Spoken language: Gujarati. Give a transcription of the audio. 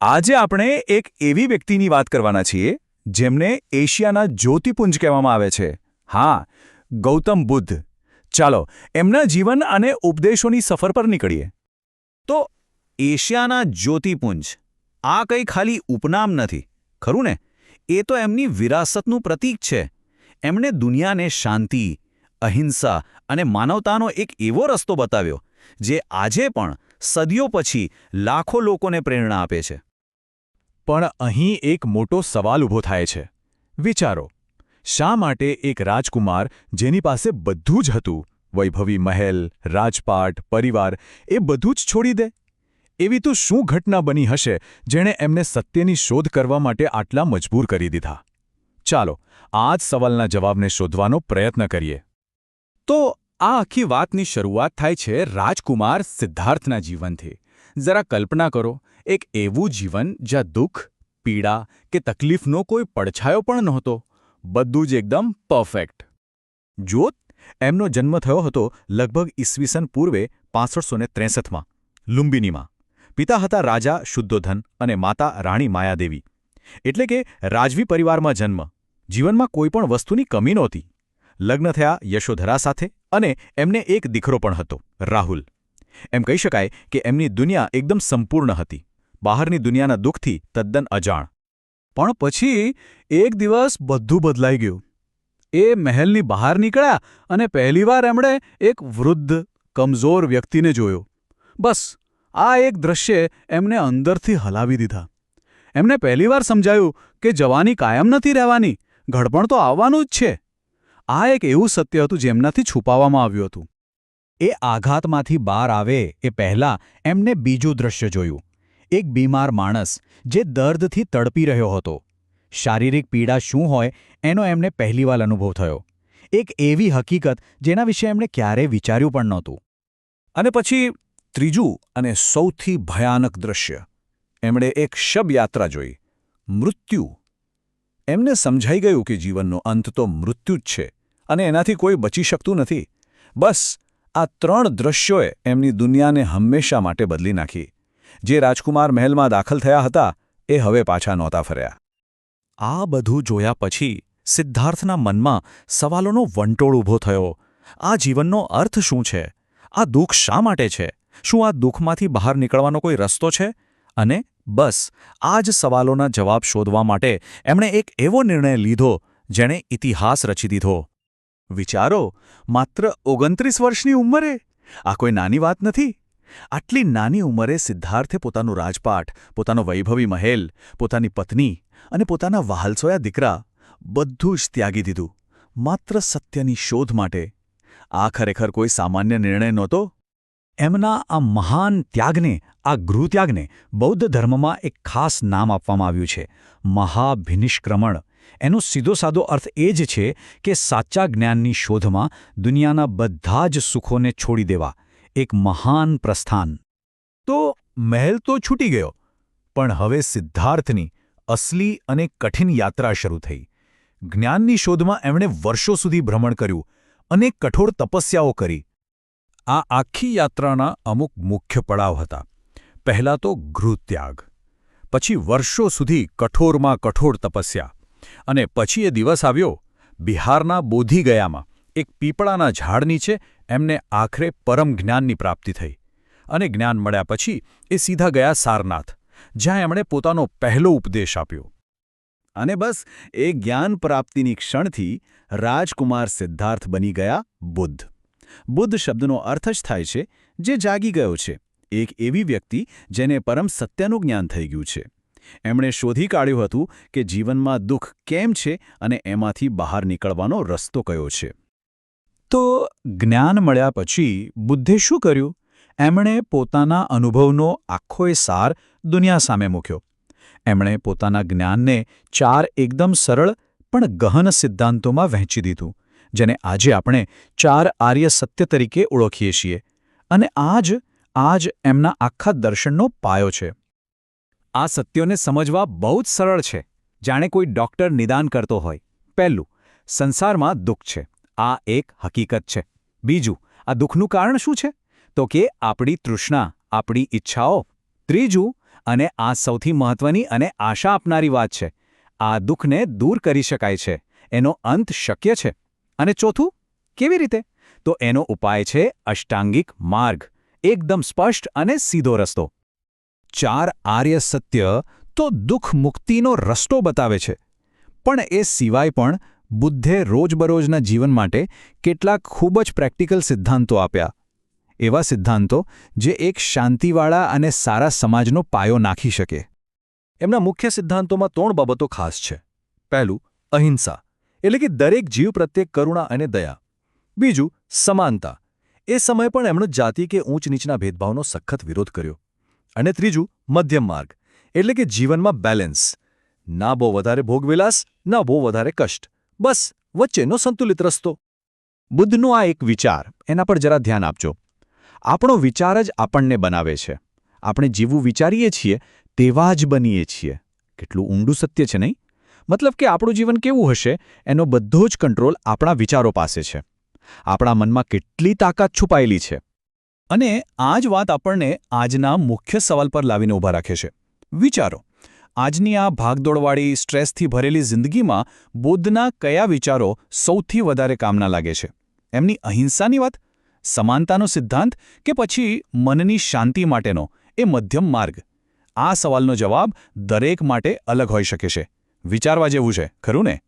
આજે આપણે એક એવી વ્યક્તિની વાત કરવાના છીએ, જેમને એશિયાના જ્યોતિપુંજ કહેવામાં આવે છે. હા, ગૌતમ બુદ્ધ. ચાલો, એમના જીવન અને ઉપદેશોની સફર પર નીકળીએ. તો, એશિયાના જ્યોતિપુંજ. આ કંઈ ખાલી ઉપનામ નથી, ખરું ને? એ તો એમની વિરાસતનું પ્રતીક છે. એમણે દુનિયાને શાંતિ, અહિંસા અને માનવતાનો એક એવો રસ્તો બતાવ્યો, જે આજે પણ સદીઓ પછી લાખો લોકોને પ્રેરણા આપે છે. પણ અહીં એક મોટો સવાલ ઊભો થાય છે. વિચારો, શા માટે એક રાજકુમાર જેની પાસે બધું જ હતું, વૈભવી મહેલ, રાજપાટ, પરિવાર, એ બધું જ છોડી દે? એવી તો શું ઘટના બની હશે જેણે એમને સત્યની શોધ કરવા માટે આટલા મજબૂર કરી દીધા? ચાલો, આ જ સવાલના જવાબને શોધવાનો પ્રયત્ન કરીએ. તો આ આખી વાતની શરૂઆત થાય છે રાજકુમાર સિદ્ધાર્થના જીવનથી. જરા કલ્પના કરો, એક એવું જીવન જ્યાં દુઃખ, પીડા કે તકલીફનો કોઈ પડછાયો પણ નહોતો. બધું જ એકદમ પરફેક્ટ જોત એમનો જન્મ થયો હતો લગભગ ઈસવીસન પૂર્વે પાંસઠસો ને ત્રેસઠમાં, લુંબિનીમાં. પિતા હતા રાજા શુદ્ધોધન અને માતા રાણી માયાદેવી. એટલે કે રાજવી પરિવારમાં જન્મ. જીવનમાં કોઈ પણ વસ્તુની કમી નહોતી. લગ્ન થયા યશોધરા સાથે અને એમને એક દીકરો પણ હતો, રાહુલ. એમ કહી શકાય કે એમની દુનિયા એકદમ સંપૂર્ણ હતી. બહારની દુનિયાના દુઃખથી તદ્દન અજાણ. પણ પછી એક દિવસ બધું બદલાઈ ગયું. એ મહેલની બહાર નીકળ્યા અને પહેલીવાર એમણે એક વૃદ્ધ, કમજોર વ્યક્તિને જોયો. બસ, આ એક દ્રશ્ય એમને અંદરથી હલાવી દીધા. એમને પહેલીવાર સમજાયું કે જવાની કાયમ નથી રહેવાની, ઘડપણ તો આવવાનું જ છે. આ એક એવું સત્ય હતું જેમનાથી છુપાવવામાં આવ્યું હતું. એ આઘાતમાંથી બહાર આવે એ પહેલાં એમને બીજું દ્રશ્ય જોયું. એક બીમાર માણસ જે દર્દથી તડપી રહ્યો હતો. શારીરિક પીડા શું હોય એનો એમને પહેલીવાર અનુભવ થયો. એક એવી હકીકત જેના વિશે એમણે ક્યારેય વિચાર્યું પણ નહોતું. અને પછી ત્રીજું અને સૌથી ભયાનક દ્રશ્ય. એમણે એક શબયાત્રા જોઈ. મૃત્યુ. એમને સમજાઈ ગયું કે જીવનનો અંત તો મૃત્યુ જ છે અને એનાથી કોઈ બચી શકતું નથી. બસ આ ત્રણ દ્રશ્યોએ એમની દુનિયાને હંમેશા માટે બદલી નાખી. જે રાજકુમાર મહેલમાં દાખલ થયા હતા, એ હવે પાછા નહોતા ફર્યા. આ બધું જોયા પછી સિદ્ધાર્થના મનમાં સવાલોનો વંટોળ ઊભો થયો. આ જીવનનો અર્થ શું છે? આ દુઃખ શા માટે છે? શું આ દુઃખમાંથી બહાર નીકળવાનો કોઈ રસ્તો છે? અને બસ, આ જ સવાલોના જવાબ શોધવા માટે એમણે એક એવો નિર્ણય લીધો, જેણે ઇતિહાસ રચી દીધો. વિચારો, માત્ર ઓગણત્રીસ વર્ષની ઉંમરે? આ કોઈ નાની વાત નથી. આટલી નાની ઉંમરે સિદ્ધાર્થે પોતાનું રાજપાટ પોતાનો વૈભવી મહેલ, પોતાની પત્ની અને પોતાના વહાલસોયા દીકરા બધું જ ત્યાગી દીધું, માત્ર સત્યની શોધ માટે. આ ખરેખર કોઈ સામાન્ય નિર્ણય નહોતો? એમના આ મહાન ત્યાગને, આ ગૃહત્યાગને બૌદ્ધ ધર્મમાં એક ખાસ નામ આપવામાં આવ્યું છે, મહાભિનિષ્ક્રમણ. એનો સીધો સાદો અર્થ એ જ છે કે સાચા જ્ઞાનની શોધમાં દુનિયાના બધા જ સુખોને છોડી દેવા એક મહાન પ્રસ્થાન. તો મહેલ તો છૂટી ગયો, પણ હવે સિદ્ધાર્થની અસલી અને કઠિન યાત્રા શરૂ થઈ. જ્ઞાનની શોધમાં એમણે વર્ષો સુધી ભ્રમણ કર્યું અને કઠોર તપસ્યાઓ કરી. આ આખી યાત્રાના અમુક મુખ્ય પડાવ હતા. પહેલાં તો ગૃહત્યાગ, પછી વર્ષો સુધી કઠોરમાં કઠોર તપસ્યા અને પછી એ દિવસ આવ્યો, બિહારના બોધિગયામાં એક પીપળાના ઝાડ નીચે એમને આખરે પરમ જ્ઞાનની પ્રાપ્તિ થઈ. અને જ્ઞાન મળ્યા પછી એ સીધા ગયા સારનાથ, જ્યાં એમણે પોતાનો પહેલો ઉપદેશ આપ્યો. અને બસ, એ જ્ઞાન પ્રાપ્તિની ક્ષણથી રાજકુમાર સિદ્ધાર્થ બની ગયા બુદ્ધ. બુદ્ધ શબ્દનો અર્થ જ થાય છે, જે જાગી ગયો છે, એક એવી વ્યક્તિ જેને પરમ સત્યનું જ્ઞાન થઈ ગયું છે. એમણે શોધી કાઢ્યું હતું કે જીવનમાં દુઃખ કેમ છે અને એમાંથી બહાર નીકળવાનો રસ્તો કયો છે. તો જ્ઞાન મળ્યા પછી બુદ્ધે શું કર્યું? એમણે પોતાના અનુભવનો આખો સાર દુનિયા સામે મૂક્યો. એમણે પોતાના જ્ઞાનને ચાર એકદમ સરળ પણ ગહન સિદ્ધાંતોમાં વહેંચી દીધું, જેને આજે આપણે ચાર આર્ય સત્ય તરીકે ઓળખીએ છીએ. અને આજ આજ એમના આખા દર્શનનો પાયો છે. આ સત્યોને સમજવા બહુ જ સરળ છે. જાણે કોઈ ડોક્ટર નિદાન કરતો હોય. પહેલું, સંસારમાં દુઃખ છે. આ એક હકીકત છે. બીજું, આ દુઃખનું કારણ શું છે? તો કે આપણી તૃષ્ણા, આપણી ઈચ્છાઓ. ત્રીજું, અને આ સૌથી મહત્વની અને આશા આપનારી વાત છે. આ દુઃખને દૂર કરી શકાય છે. એનો અંત શક્ય છે. અને ચોથું, કેવી રીતે? તો એનો ઉપાય છે અષ્ટાંગિક માર્ગ. એકદમ સ્પષ્ટ અને સીધો રસ્તો. ચાર આર્ય સત્ય તો દુઃખ મુક્તિનો રસ્તો બતાવે છે. પણ એ સિવાય પણ બુદ્ધે રોજબરોજના જીવન માટે કેટલાક ખૂબ જ પ્રેક્ટિકલ સિદ્ધાંતો આપ્યા. એવા સિદ્ધાંતો જે એક શાંતિવાળા અને સારા સમાજનો પાયો નાખી શકે. એમના મુખ્ય સિદ્ધાંતોમાં ત્રણ બાબતો ખાસ છે. પહેલું, અહિંસા, એટલે કે દરેક જીવ પ્રત્યે કરુણા અને દયા. બીજું, સમાનતા. એ સમયે પણ એમણે જાતિ કે ઊંચ નીચના ભેદભાવનો સખત વિરોધ કર્યો. અને ત્રીજું, મધ્યમ માર્ગ. એટલે કે જીવનમાં બેલેન્સ ના બહુ વધારે ભોગવિલાસ, ના બહુ વધારે કષ્ટ. બસ, વચ્ચેનો સંતુલિત રસ્તો. બુદ્ધનો આ એક વિચાર, એના પર જરા ધ્યાન આપજો. આપણો વિચાર જ આપણને બનાવે છે. આપણે જીવવું વિચારીએ છીએ, તેવા જ બનીએ છીએ. કેટલું ઊંડું સત્ય છે નહીં? મતલબ કે આપણું જીવન કેવું હશે, એનો બધો જ કંટ્રોલ આપણા વિચારો પાસે છે. આપણા મનમાં કેટલી તાકાત છુપાયેલી છે. અને આ જ વાત આપણને આજના મુખ્ય સવાલ પર લાવીને ઊભા રાખે છે. વિચારો, આજની આ ભાગદોડવાળી, સ્ટ્રેસથી ભરેલી જિંદગીમાં બુદ્ધના કયા વિચારો સૌથી વધારે કામના લાગે છે? એમની અહિંસાની વાત? સમાનતાનો સિદ્ધાંત કે પછી મનની શાંતિ માટેનો, એ મધ્યમ માર્ગ? આ સવાલનો જવાબ દરેક માટે અલગ હોઈ શકે છે. વિચારવા જેવું છે, ખરું ને?